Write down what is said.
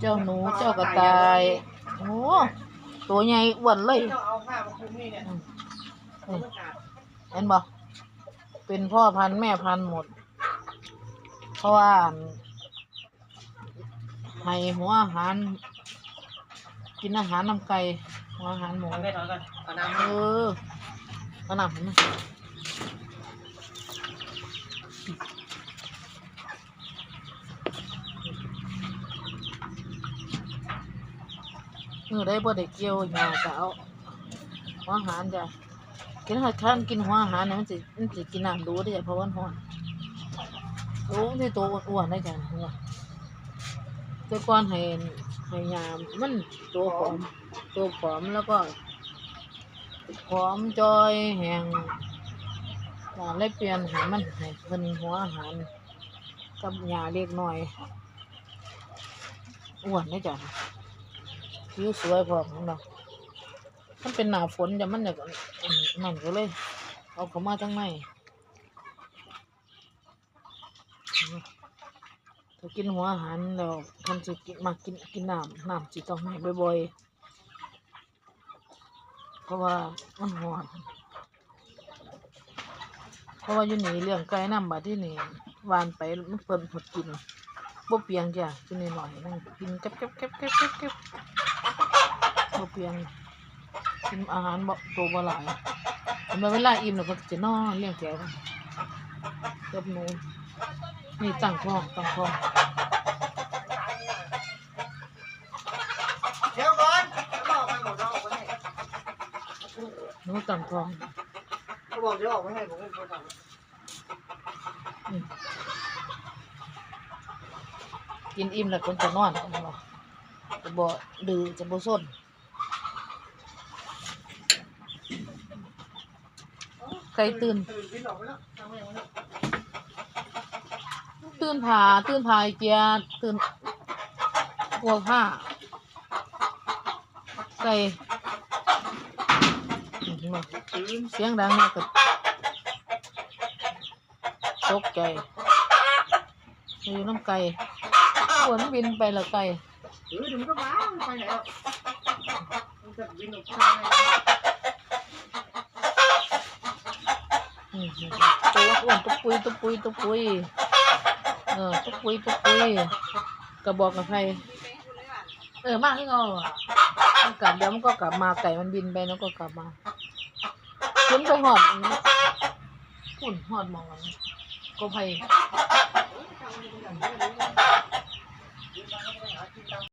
เจ้าหนูเจ้ากระต่ายโอ้ตัวใหญ่อ้วนเลยต้องเอาผ้ามาคลุมนี่เนี่ยอืมมันอากาศเห็นบ่เป็นพ่อพันธุ์แม่พันธุ์หมด เพราะว่าให้หัวอาหาร กินอาหารน้ำไก่หัวอาหารหมู เอาไปถอนก่อนเอาน้ำเอให้อเอาน้ำให้มัน มือได้บ่ได้เกี่ยวหญ้าก็เอาหัวอาหารจ้ะกินอาหารคันกินหัวอาหารเนี่ยมันสิมันสิกินน้ำดูได้จ้ะเพราะว่ามันร้อนโอ้ที่ตัวอ้วนๆได้จ้ะหัวแต่ก่อนให้ให้ยามมันตัวผอมตัวผอมแล้วก็ผอมจอยแห้งว่าเลยเปลี่ยนห้มันให้เพิ่นหัวอาหารกับยาเล็กน้อยอ้วนได้จ้ะ ผิวสวยพร้อมของเราะมันเป็นหนาฝนจ้ะมันอยากนั่นก็เลย เอาเข้ามาทั้งในถ้ากินหัวอาหารแล้วมันจะกินมากินกินน้ำน้ำจิต้องให้บ่อยๆ เพราะว่ามันหอนเพราะว่าอยู่นี่เรื่องไก่น้ำบาดที่นี่วานไปมันเพิ่นผดกิน บ่เปียงจ้ะกินหน่อยๆนั่งกินแก๊บแก๊บแก๊บแก๊บแก๊บแก๊บบ่เปียงกินอาหารบ่โตบ่หลายทำไมเวลาอิ่มแล้วก็จะนอนเลี้ยงแกวกับหนูนี่ตั้งท้องตั้งท้องเดี๋ยวก่อนเขาบอกไม่หมดเราออกไปให้หนูตั้งท้องเขาบอกเดี๋ยวออกไปให้ผมเป็นคนทอืม กินอิ่มแล้วคนจะนอนจะบ่ดื้อจะบ่ซนไก่ตื่นตื่นเตื่นผาตื่นผาเกียตื่นพวกห้าไก่อื้อหือตื่นเสียงดังมากกับตกใจอยู่น้ำไก่ ฝนบินไปและไก่เออเดี๋ยวมันก็มามันไปไหนแล้วมันจะบินออกไปไหนอื้อหือตัวอ้วนตุกปุยตุกปุยตุกปุยเออตุกปุยตุกปุยกระบอกกับใครเออมากที่เราอะมันกลับเดี๋ยวมันก็กลับมาไก่มันบินไปแล้วก็กลับมาขึ้นไปหอดหุ่นหอดมองอันก็ไผ่ Dimana 掉